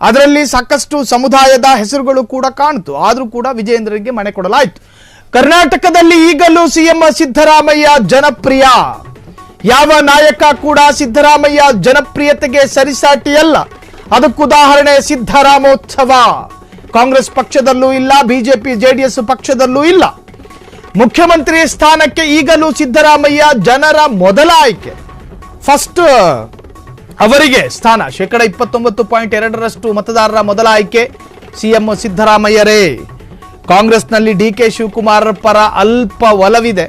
ಅದರಲ್ಲಿ ಸಾಕಷ್ಟು ಸಮುದಾಯದ ಹೆಸರುಗಳು ಕೂಡ ಕಾಣ್ತು ಆದರೂ ಕೂಡ ವಿಜಯೇಂದ್ರರಿಗೆ ಮನೆ ಕೊಡಲಾಯಿತು. ಕರ್ನಾಟಕದಲ್ಲಿ ಈಗಲೂ ಸಿಎಂ ಸಿದ್ದರಾಮಯ್ಯ ಜನಪ್ರಿಯ. ಯಾವ ನಾಯಕ ಕೂಡ ಸಿದ್ದರಾಮಯ್ಯ ಜನಪ್ರಿಯತೆಗೆ ಸರಿಸಾಟಿಯಲ್ಲ. ಅದಕ್ಕುದಾಹರಣೆ ಸಿದ್ದರಾಮೋತ್ಸವ. ಕಾಂಗ್ರೆಸ್ ಪಕ್ಷದಲ್ಲೂ ಇಲ್ಲ, ಬಿಜೆಪಿ, ಜೆಡಿಎಸ್ ಪಕ್ಷದಲ್ಲೂ ಇಲ್ಲ. ಮುಖ್ಯಮಂತ್ರಿ ಸ್ಥಾನಕ್ಕೆ ಈಗಲೂ ಸಿದ್ದರಾಮಯ್ಯ ಜನರ ಮೊದಲ ಆಯ್ಕೆ. ಫಸ್ಟ್ ಅವರಿಗೆ ಸ್ಥಾನ. ಶೇಕಡ ಇಪ್ಪತ್ತೊಂಬತ್ತು ಪಾಯಿಂಟ್ ಎರಡರಷ್ಟು ಮತದಾರರ ಮೊದಲ ಆಯ್ಕೆ. ಸಿಎಂ ಸಿದ್ದರಾಮಯ್ಯರೇ, ಕಾಂಗ್ರೆಸ್ನಲ್ಲಿ ಡಿ ಕೆ ಶಿವಕುಮಾರ್ ಪರ ಅಲ್ಪ ಒಲವಿದೆ.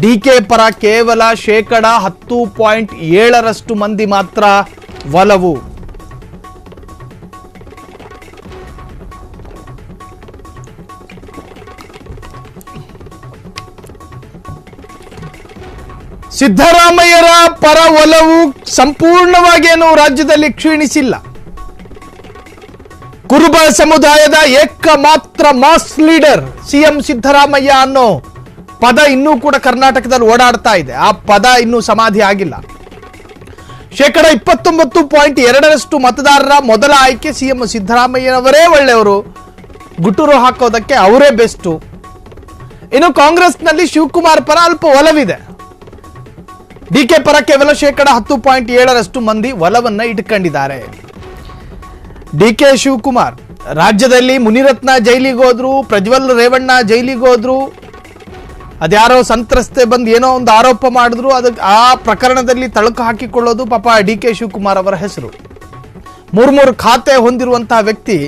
ಡಿ ಕೆ ಪರ ಕೇವಲ ಶೇಕಡ ಹತ್ತು ಪಾಯಿಂಟ್ ಏಳರಷ್ಟು ಮಂದಿ ಮಾತ್ರ ಒಲವು. ಸಿದ್ದರಾಮಯ್ಯರ ಪರ ಒಲವು ಸಂಪೂರ್ಣವಾಗಿ ಏನು ರಾಜ್ಯದಲ್ಲಿ ಕ್ಷೀಣಿಸಿಲ್ಲ. ಕುರುಬ ಸಮುದಾಯದ ಏಕ ಮಾತ್ರ ಮಾಸ್ ಲೀಡರ್ ಸಿಎಂ ಸಿದ್ದರಾಮಯ್ಯ ಅನ್ನೋ ಪದ ಇನ್ನೂ ಕೂಡ ಕರ್ನಾಟಕದಲ್ಲಿ ಓಡಾಡ್ತಾ ಇದೆ. ಆ ಪದ ಇನ್ನೂ ಸಮಾಧಿ ಆಗಿಲ್ಲ. ಶೇಕಡ ಇಪ್ಪತ್ತೊಂಬತ್ತು ಪಾಯಿಂಟ್ ಎರಡರಷ್ಟು ಮತದಾರರ ಮೊದಲ ಆಯ್ಕೆ ಸಿಎಂ ಸಿದ್ದರಾಮಯ್ಯನವರೇ ಒಳ್ಳೆಯವರು. ಗುಟುರು ಹಾಕೋದಕ್ಕೆ ಅವರೇ ಬೆಸ್ಟು. ಇನ್ನು ಕಾಂಗ್ರೆಸ್ನಲ್ಲಿ ಶಿವಕುಮಾರ್ ಪರ ಅಲ್ಪ ಒಲವಿದೆ. ಡಿ ಕೆ ಪರ ಕೇವಲ ಶೇಕಡ ಹತ್ತು ಪಾಯಿಂಟ್ ಏಳರಷ್ಟು ಮಂದಿ ಒಲವನ್ನ ಇಟ್ಕೊಂಡಿದ್ದಾರೆ. ಡಿಕೆ ಶಿವಕುಮಾರ್, ರಾಜ್ಯದಲ್ಲಿ ಮುನಿರತ್ನ ಜೈಲಿಗೆ ಹೋದ್ರು, ಪ್ರಜ್ವಲ್ ರೇವಣ್ಣ ಜೈಲಿಗೆ ಹೋದ್ರು, ಅದ್ಯಾರೋ ಸಂತ್ರಸ್ತೆ ಬಂದು ಏನೋ ಒಂದು ಆರೋಪ ಮಾಡಿದ್ರು ಅದಕ್ಕೆ ಆ ಪ್ರಕರಣದಲ್ಲಿ ತಳುಕು ಹಾಕಿಕೊಳ್ಳೋದು ಪಾಪ ಡಿ ಕೆ ಶಿವಕುಮಾರ್ ಅವರ ಹೆಸರು. ಮೂರು ಖಾತೆ ಹೊಂದಿರುವಂತಹ ವ್ಯಕ್ತಿ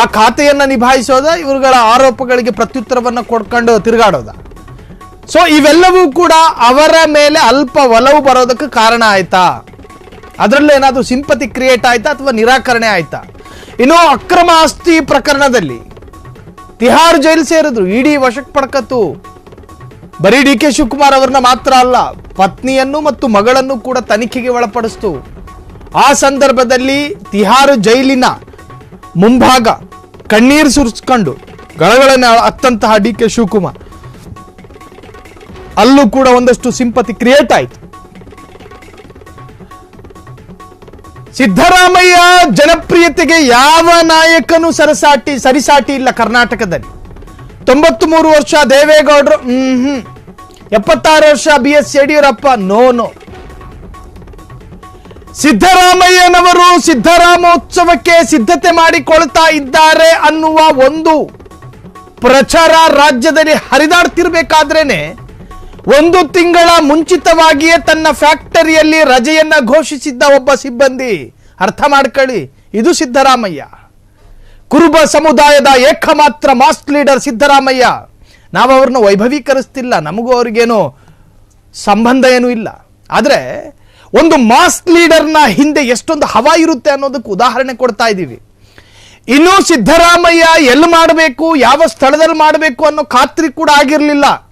ಆ ಖಾತೆಯನ್ನು ನಿಭಾಯಿಸೋದ, ಇವರುಗಳ ಆರೋಪಗಳಿಗೆ ಪ್ರತ್ಯುತ್ತರವನ್ನ ಕೊಡ್ಕೊಂಡು ತಿರುಗಾಡೋದ. ಸೊ ಇವೆಲ್ಲವೂ ಕೂಡ ಅವರ ಮೇಲೆ ಅಲ್ಪ ಒಲವು ಬರೋದಕ್ಕೆ ಕಾರಣ ಆಯ್ತಾ? ಅದರಲ್ಲೂ ಏನಾದರೂ ಸಿಂಪತಿ ಕ್ರಿಯೇಟ್ ಆಯ್ತಾ ಅಥವಾ ನಿರಾಕರಣೆ ಆಯ್ತಾ? ಇನ್ನು ಅಕ್ರಮ ಆಸ್ತಿ ಪ್ರಕರಣದಲ್ಲಿ ತಿಹಾರ್ ಜೈಲ್ ಸೇರಿದ್ರು, ಇಡಿ ವಶಕ್ಕೆ ಪಡ್ಕತ್ತು. ಬರೀ ಡಿ ಕೆ ಶಿವಕುಮಾರ್ ಅವರನ್ನ ಮಾತ್ರ ಅಲ್ಲ, ಪತ್ನಿಯನ್ನು ಮತ್ತು ಮಗಳನ್ನು ಕೂಡ ತನಿಖೆಗೆ ಒಳಪಡಿಸ್ತು. ಆ ಸಂದರ್ಭದಲ್ಲಿ ತಿಹಾರ್ ಜೈಲಿನ ಮುಂಭಾಗ ಕಣ್ಣೀರು ಸುರಿಸ್ಕೊಂಡು ಗಳಗಳನ್ನ ಅತ್ತಂತಹ ಡಿ ಕೆ ಶಿವಕುಮಾರ್. ಅಲ್ಲೂ ಕೂಡ ಒಂದಷ್ಟು ಸಿಂಪತಿ ಕ್ರಿಯೇಟ್ ಆಯಿತು. ಸಿದ್ದರಾಮಯ್ಯ ಜನಪ್ರಿಯತೆಗೆ ಯಾವ ನಾಯಕನು ಸರಸಾಟಿ, ಸರಿಸಾಟಿ ಇಲ್ಲ ಕರ್ನಾಟಕದಲ್ಲಿ. ತೊಂಬತ್ತು ಮೂರು ವರ್ಷ ದೇವೇಗೌಡರು ಹ್ಮ್ ಎಪ್ಪತ್ತಾರು ವರ್ಷ B S Yediyurappa, no no. ಸಿದ್ದರಾಮಯ್ಯನವರು ಸಿದ್ದರಾಮೋತ್ಸವಕ್ಕೆ ಸಿದ್ಧತೆ ಮಾಡಿಕೊಳ್ತಾ ಇದ್ದಾರೆ ಅನ್ನುವ ಒಂದು ಪ್ರಚಾರ ರಾಜ್ಯದಲ್ಲಿ ಹರಿದಾಡ್ತಿರ್ಬೇಕಾದ್ರೇನೆ ಒಂದು ತಿಂಗಳ ಮುಂಚಿತವಾಗಿಯೇ ತನ್ನ ಫ್ಯಾಕ್ಟರಿಯಲ್ಲಿ ರಜೆಯನ್ನ ಘೋಷಿಸಿದ್ದ ಒಬ್ಬ ಸಿಬ್ಬಂದಿ. ಅರ್ಥ ಮಾಡ್ಕೊಳ್ಳಿ, ಇದು ಸಿದ್ದರಾಮಯ್ಯ. ಕುರುಬ ಸಮುದಾಯದ ಏಕಮಾತ್ರ ಮಾಸ್ಟ್ ಲೀಡರ್ ಸಿದ್ದರಾಮಯ್ಯ. ನಾವು ಅವ್ರನ್ನ ವೈಭವೀಕರಿಸ್ತಿಲ್ಲ, ನಮಗೂ ಅವ್ರಿಗೇನು ಸಂಬಂಧ ಏನೂ ಇಲ್ಲ. ಆದರೆ, ಒಂದು ಮಾಸ್ ಲೀಡರ್ನ ಹಿಂದೆ ಎಷ್ಟೊಂದು ಹವಾ ಇರುತ್ತೆ ಅನ್ನೋದಕ್ಕೆ ಉದಾಹರಣೆ ಕೊಡ್ತಾ ಇದ್ದೀವಿ. ಇನ್ನೂ ಸಿದ್ದರಾಮಯ್ಯ ಎಲ್ಲಿ ಮಾಡಬೇಕು, ಯಾವ ಸ್ಥಳದಲ್ಲಿ ಮಾಡಬೇಕು ಅನ್ನೋ ಖಾತ್ರಿ ಕೂಡ ಆಗಿರಲಿಲ್ಲ.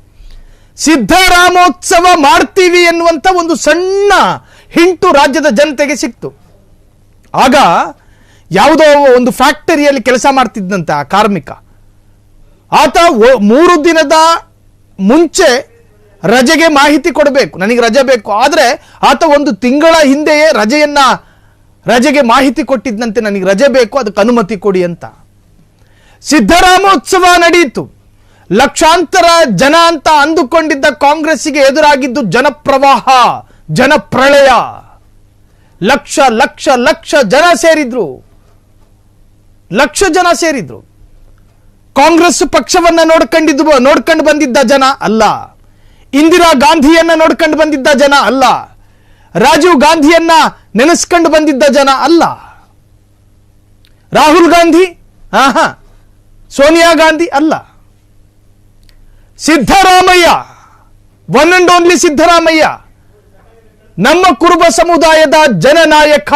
ಸಿದ್ದರಾಮೋತ್ಸವ ಮಾಡ್ತೀವಿ ಎನ್ನುವಂಥ ಒಂದು ಸಣ್ಣ ಹಿಂಟು ರಾಜ್ಯದ ಜನತೆಗೆ ಸಿಕ್ತು. ಆಗ ಯಾವುದೋ ಒಂದು ಫ್ಯಾಕ್ಟರಿಯಲ್ಲಿ ಕೆಲಸ ಮಾಡ್ತಿದ್ದಂತೆ ಆ ಕಾರ್ಮಿಕ, ಆತ ಮೂರು ದಿನದ ಮುಂಚೆ ರಜೆಗೆ ಮಾಹಿತಿ ಕೊಡಬೇಕು. ನನಗೆ ರಜೆ ಬೇಕು. ಆದರೆ ಆತ ಒಂದು ತಿಂಗಳ ಹಿಂದೆಯೇ ರಜೆಯನ್ನ, ರಜೆಗೆ ಮಾಹಿತಿ ಕೊಟ್ಟಿದ್ದಂತೆ ನನಗೆ ರಜೆ ಬೇಕು, ಅದಕ್ಕೆ ಅನುಮತಿ ಕೊಡಿ ಅಂತ. ಸಿದ್ದರಾಮೋತ್ಸವ ನಡೆಯಿತು ಲಕ್ಷಾಂತರ ಜನ ಅಂತ ಅಂದುಕೊಂಡಿದ್ದ ಕಾಂಗ್ರೆಸ್ಸಿಗೆ ಎದುರಾಗಿದ್ದು ಜನಪ್ರವಾಹ, ಜನಪ್ರಳಯ. ಲಕ್ಷ ಲಕ್ಷ ಲಕ್ಷ ಜನ ಸೇರಿದ್ರು. ಲಕ್ಷ ಜನ ಸೇರಿದ್ರು. ಕಾಂಗ್ರೆಸ್ ಪಕ್ಷವನ್ನ ನೋಡ್ಕೊಂಡಿದ್ದು, ನೋಡ್ಕೊಂಡು ಬಂದಿದ್ದ ಜನ ಅಲ್ಲ. ಇಂದಿರಾ ಗಾಂಧಿಯನ್ನ ನೋಡ್ಕೊಂಡು ಬಂದಿದ್ದ ಜನ ಅಲ್ಲ. ರಾಜೀವ್ ಗಾಂಧಿಯನ್ನ ನೆನೆಸ್ಕೊಂಡು ಬಂದಿದ್ದ ಜನ ಅಲ್ಲ. ರಾಹುಲ್ ಗಾಂಧಿ, ಆಹಾ, ಸೋನಿಯಾ ಗಾಂಧಿ ಅಲ್ಲ. Siddaramaiah one and only Siddaramaiah ನಮ್ಮ ಕುರುಬ ಸಮುದಾಯದ ಜನನಾಯಕ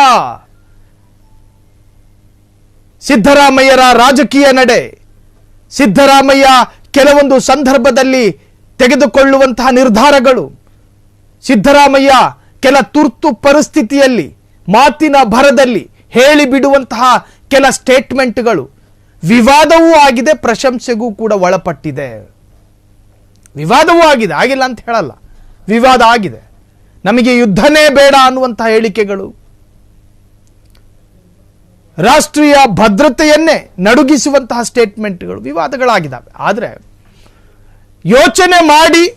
ಸಿದ್ದರಾಮಯ್ಯರ ರಾಜಕೀಯ ನಡೆ ಸಿದ್ದರಾಮಯ್ಯ ಕೆಲವೊಂದು ಸಂದರ್ಭದಲ್ಲಿ ತೆಗೆದುಕೊಳ್ಳುವಂತಹ ನಿರ್ಧಾರಗಳು ಸಿದ್ದರಾಮಯ್ಯ ಕೆಲ ತುರ್ತು ಪರಿಸ್ಥಿತಿಯಲ್ಲಿ, ಮಾತಿನ ಭರದಲ್ಲಿ ಹೇಳಿಬಿಡುವಂತಹ ಕೆಲ ಸ್ಟೇಟ್ಮೆಂಟ್ಗಳು ವಿವಾದವೂ ಆಗಿದೆ, ಪ್ರಶಂಸೆಗೂ ಕೂಡ ಒಳಪಟ್ಟಿದೆ. ವಿವಾದವೂ ಆಗಿದೆ. ಆಗಿಲ್ಲ ಅಂತ ಹೇಳಲ್ಲ. ವಿವಾದ ಆಗಿದೆ. ನಮಗೆ ಯುದ್ಧನೇ ಬೇಡ ಅನ್ನುವಂತಹ ಹೇಳಿಕೆಗಳು ರಾಷ್ಟ್ರೀಯ ಭದ್ರತೆಯನ್ನೇ ನಡುಗಿಸುವಂತಹ ಸ್ಟೇಟ್ಮೆಂಟ್ಗಳು ವಿವಾದಗಳಾಗಿದ್ದಾವೆ. ಆದರೆ ಯೋಚನೆ ಮಾಡಿ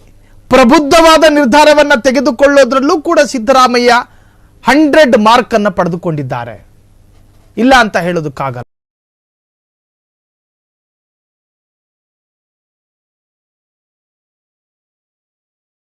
ಪ್ರಬುದ್ಧವಾದ ನಿರ್ಧಾರವನ್ನು ತೆಗೆದುಕೊಳ್ಳೋದ್ರಲ್ಲೂ ಕೂಡ ಸಿದ್ದರಾಮಯ್ಯ ಹಂಡ್ರೆಡ್ ಮಾರ್ಕ್ ಅನ್ನು ಪಡೆದುಕೊಂಡಿದ್ದಾರೆ. ಇಲ್ಲ ಅಂತ ಹೇಳೋದಕ್ಕಾಗಲ್ಲ.